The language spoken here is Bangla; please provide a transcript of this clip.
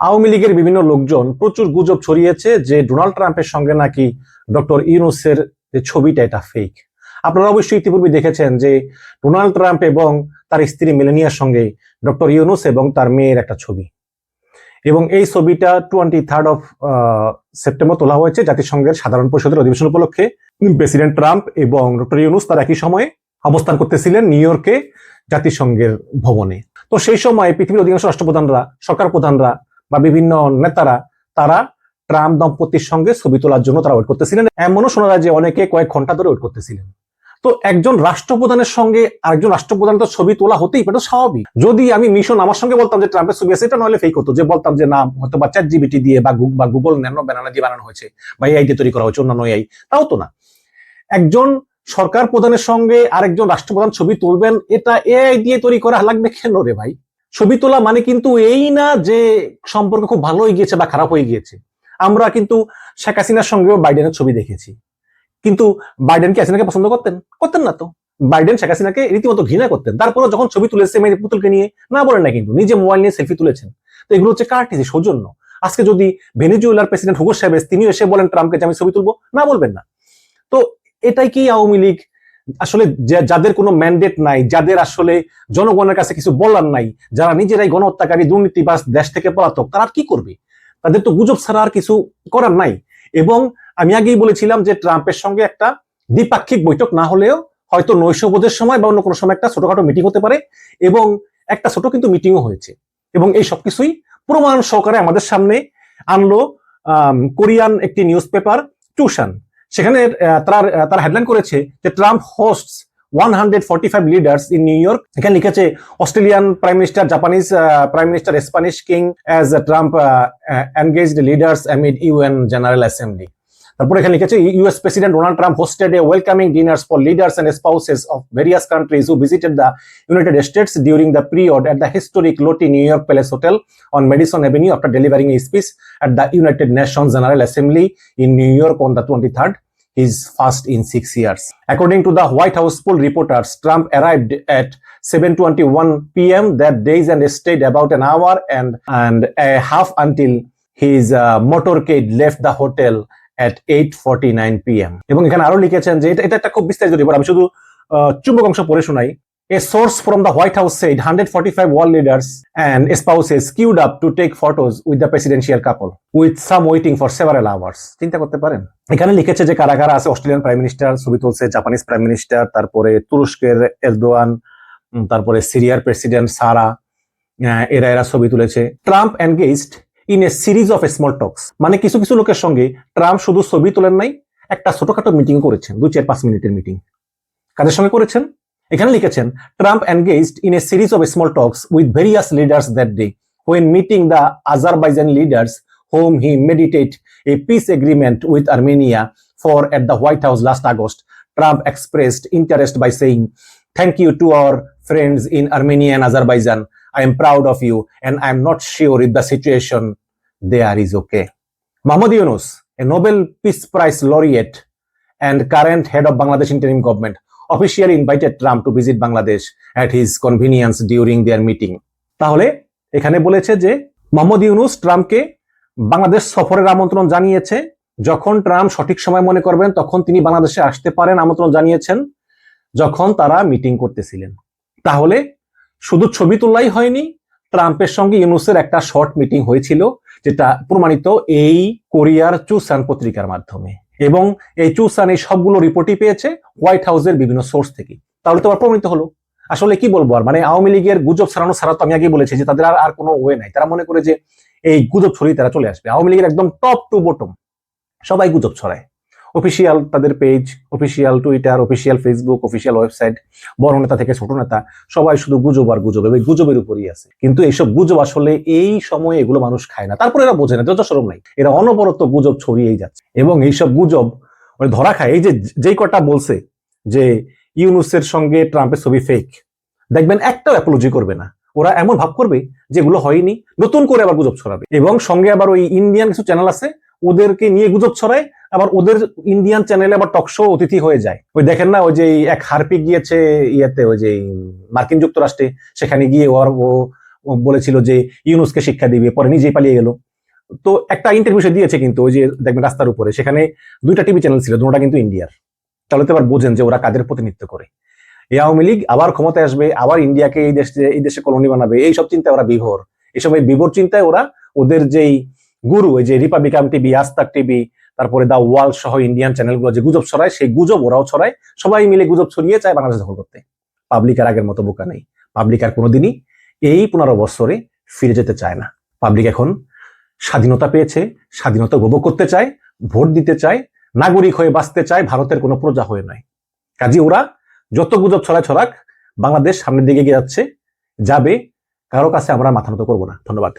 আওয়ামী লীগের বিভিন্ন লোকজন প্রচুর গুজব ছড়িয়েছে যে ডোনাল্ড ট্রাম্পের সঙ্গে নাকি ডক্টর ইউনুসের যে ছবিটা, এটা ফেক আপনারা অবশ্যই ইতিপূর্বে দেখেছেন যে ডোনাল্ড ট্রাম্প এবং তার স্ত্রী মেলেনিয়ার সঙ্গে ডক্টর ইউনুস এবং তার মেয়ের একটা ছবি। এবং এই ছবিটা টোয়েন্টি থার্ড অফ সেপ্টেম্বর তোলা হয়েছে জাতিসংঘের সাধারণ পরিষদের অধিবেশন উপলক্ষে। প্রেসিডেন্ট ট্রাম্প এবং ডক্টর ইউনুস তার একই সময়ে অবস্থান করতেছিলেন নিউ ইয়র্কে জাতিসংঘের ভবনে। তো সেই সময় পৃথিবীর অধিকাংশ রাষ্ট্রপ্রধানরা, সরকার প্রধানরা বা বিভিন্ন নেতারা, তারা ট্রাম্প দম্পতির সঙ্গে ছবি তোলার জন্য তারা ওয়েট করতেছিলেন। এমনও শোনা যায় যে অনেকে কয়েক ঘণ্টা ধরে ওয়েট করতেছিলেন। তো একজন রাষ্ট্রপ্রধানের সঙ্গে আরেকজন রাষ্ট্রপ্রধান তো ছবি তোলা হতেই পারে স্বাভাবিক। যদি আমি মিশন আমার সঙ্গে বলতাম যে ট্রাম্পের ছবি আছে, এটা নইলে ফেক হতো। যে বলতাম যে না হয়তো বা চ্যাট জিবিটি দিয়ে বা বা গুগল ন্যানো ব্যানানা দিয়ে বানানো হয়েছে বা এআই দিয়ে তৈরি করা হয়েছে, অন্যান্য এআই তাও তো না। একজন সরকার প্রধানের সঙ্গে আরেকজন রাষ্ট্রপ্রধান ছবি তুলবেন, এটা এআই দিয়ে তৈরি করা লাগবে কেন রে ভাই? ছবি তোলা মানে কিন্তু এই না যে সম্পর্ক খুব ভালো হয়ে গিয়েছে বা খারাপ হয়ে গিয়েছে। আমরা কিন্তু শেখ হাসিনার সঙ্গেও বাইডেনের ছবি দেখেছি। কিন্তু বাইডেন কি হাসিনাকে পছন্দ করতেন? করতেন না তো। বাইডেন শেখ হাসিনাকে রীতিমতো ঘৃণা করতেন। তারপরে যখন ছবি তুলেছে মেয়ে পুতুলকে নিয়ে, না বলেন না কিন্তু, নিজে মোবাইল নিয়ে সেলফি তুলেছেন। তো এগুলো হচ্ছে কার্টিসি, সৌজন্য। আজকে যদি ভেনিজুয়েলার প্রেসিডেন্ট হুগো সাহেব তিনিও এসে বলেন ট্রাম্পকে যে আমি ছবি তুলবো, না বলবেন না। তো এটাই কি আওয়ামী লীগ আসলে যাদের কোনো ম্যান্ডেট নাই, যাদের আসলে জনগণের কাছে কিছু বলার নাই, যারা নিজেরাই গণহত্যাকারী দুর্নীতিবাস দেশ থেকে পলাতক, তারা কি করবে? তাদের তো গুজব ছাড়া আর কিছু করার নাই। এবং আমি আগেই বলেছিলাম যে ট্রাম্পের সঙ্গে একটা দ্বিপাক্ষিক বৈঠক না হলেও হয়তো নৈশবোধের সময় বা অন্য কোনো সময় একটা ছোটখাটো মিটিং হতে পারে এবং একটা ছোট কিন্তু মিটিংও হয়েছে। এবং এই সবকিছুই প্রমাণ সহকারে আমাদের সামনে আনলো কোরিয়ান একটি নিউজ পেপার টুশন সেখানে তার তার হেডলাইন করেছে যে Trump hosts one hundred forty five leaders in New York এখানে লিখেছে Australian prime minister Japanese prime minister Spanish king as Trump engaged leaders amid UN general assembly তারপর এখানে লিখেছে US president Donald Trump hosted a welcoming dinners for leaders and spouses of various countries who visited the United States during the period at the historic Loti New York Palace Hotel on Madison Avenue after delivering a speech at the United Nations General Assembly in New York on twenty 23rd, his first in six years. According to the White House poll reporters, Trump arrived at 7:21 p.m. that day and stayed about an hour and and a half until his uh, motorcade left the hotel at 8:49 p.m. এবং এখানে আরও লিখেছেন যে এটা একটা খুব বিস্তারিত রিপোর্ট আমি শুধু চুম্বক অংশ পড়ে শোনাই A source from the White House said 145 world leaders and spouses queued up to take photos with the presidential couple, with some waiting for several hours. চিন্তা করতে পারেন। এখানে লিখেছে যে কারা কারা আছে অস্ট্রেলিয়ান প্রাইম মিনিস্টার ছবি তুলছে জাপানিজ প্রাইম মিনিস্টার তারপরে তুরস্কের এরদোয়ান তারপরে সিরিয়ার প্রেসিডেন্ট সারা এরা এরা ছবি তুলেছে। Trump engaged in a series of small talks মানে কিছু কিছু লোকের সঙ্গে ট্রাম্প শুধু ছবি তোলেন নাই একটা ছোটখাটো মিটিং করেছেন দুই চার পাঁচ মিনিটের মিটিং কাদের সঙ্গে করেছেন? এখানে লিখেছেন Trump engaged in a series of small talks with various leaders that day when meeting the Azerbaijan leaders whom he mediated a peace agreement with Armenia for at the White House last August, Trump expressed interest by saying, Thank you to our friends in Armenia and Azerbaijan. I am proud of you and I am not sure if the situation there is okay. Mahmoud Yunus, a Nobel Peace Prize laureate and current head of Bangladesh interim government, officially invited Trump to visit Bangladesh at his convenience during their meeting. তাহলে এখানে বলেছে যে মোহাম্মদ ইউনুস ট্রাম্পকে বাংলাদেশ সফরের আমন্ত্রণ জানিয়েছে। যখন ট্রাম্প সঠিক সময় মনে করবেন, তখন তিনি বাংলাদেশে আসতে পারেন আমন্ত্রণ জানিয়েছেন যখন তারা মিটিং করতেছিলেন। তাহলে শুধু ছবি তোলাই হয়নি, ট্রাম্পের সঙ্গে ইউনুসের একটা শর্ট মিটিং হয়েছিল, যেটা প্রমাণিত এই কোরিয়ার চুসান পত্রিকার মাধ্যমে। এবং এই চুসান এই সবগুলো রিপোর্টই পেয়েছে হোয়াইট হাউসের বিভিন্ন সোর্স থেকে। তাহলে তো প্রমাণিত হলো। আসলে কি বলব আর? মানে আওয়ামী লীগের গুজব ছড়ানো ছাড়া তো আমি আগে বলেছি যে তাদের আর আর কোনো ওয়ে নাই। তারা মনে করে যে এই গুজব ছড়িয়ে তারা চলে আসবে। আওয়ামী লীগের একদম টপ টু বটম সবাই গুজব ছড়ায়। অফিসিয়াল তাদের page official Twitter official Facebook official website বড় নেতা থেকে ছোট নেতা, সবাই শুধু গুজব আর গুজব এবং গুজবের উপরই আছে। কিন্তু এইসব গুজব আসলে এই সময়ে এগুলো মানুষ খায় না। তারপরে এরা বোঝে না যত সরম নাই। এরা অনবরত গুজব ছড়িয়েই যাচ্ছে। এবং এইসব গুজব মানে ধরা খায়, এই যে যেই কটা বলছে যে ইউনুসের সঙ্গে ট্রাম্পের ছবি ফেক দেখবেন একটাও অ্যাপোলজি করবে না। ওরা এমন ভাব করবে যেগুলো হয়নি, নতুন করে আবার গুজব ছড়াবে। এবং সঙ্গে আবার ওই ইন্ডিয়ান কিছু চ্যানেল আছে ওদেরকে নিয়ে গুজব ছড়ায়, আবার ওদের ইন্ডিয়ান চ্যানেলে আবার টকশো অতিথি হয়ে যায়। ওই দেখেন না, ওই যে এক হারপি গিয়েছে ইয়েতে, ওই যে মার্কিন যুক্তরাষ্ট্রে, সেখানে গিয়ে ওর ও বলেছিল যে ইউনুসকে শিক্ষা দিবে, পরে নিজেই পালিয়ে গেল। তো একটা ইন্টারভিউ দিয়েছে কিন্তু, ওই যে দেখবেন রাস্তার উপরে, সেখানে দুইটা টিভি চ্যানেল ছিল দুটোটা কিন্তু ইন্ডিয়ার তাহলে তো এবার বোঝেন যে ওরা কাদের প্রতিনিধিত্ব করে। এই আওয়ামী লীগ আবার ক্ষমতায় আসবে, আবার ইন্ডিয়াকে এই দেশে এই দেশে কলোনি বানাবে এই সব চিন্তায় ওরা বিভোর। এই সময় বিভোর চিন্তায় ওরা ওদের যেই গুরু, এই যে রিপাবলিকান টিভি আস্তাক টিভি তারপরে দা ওয়াল সহ ইন্ডিয়ান চ্যানেলগুলো যে গুজব ছড়ায়, সেই গুজব ওরাও ছড়ায়। সবাই মিলে গুজব ছড়িয়ে চায় বাংলাদেশ দখল করতে। পাবলিক আর আগের মতো বোকা নেই। পাবলিক আর কোনোদিনই এই পনেরো বছরে ফিরে যেতে চায় না। পাবলিক এখন স্বাধীনতা পেয়েছে, স্বাধীনতা উপভোগ করতে চায়, ভোট দিতে চায়, নাগরিক হয়ে বাঁচতে চায়, ভারতের কোনো প্রজা হয়ে নয়। কাজে ওরা যত গুজব ছড়ায় ছড়াক, বাংলাদেশ সামনের দিকে এগিয়ে যাচ্ছে, যাবে, কারও কাছে আমরা মাথা নত করব না। ধন্যবাদ।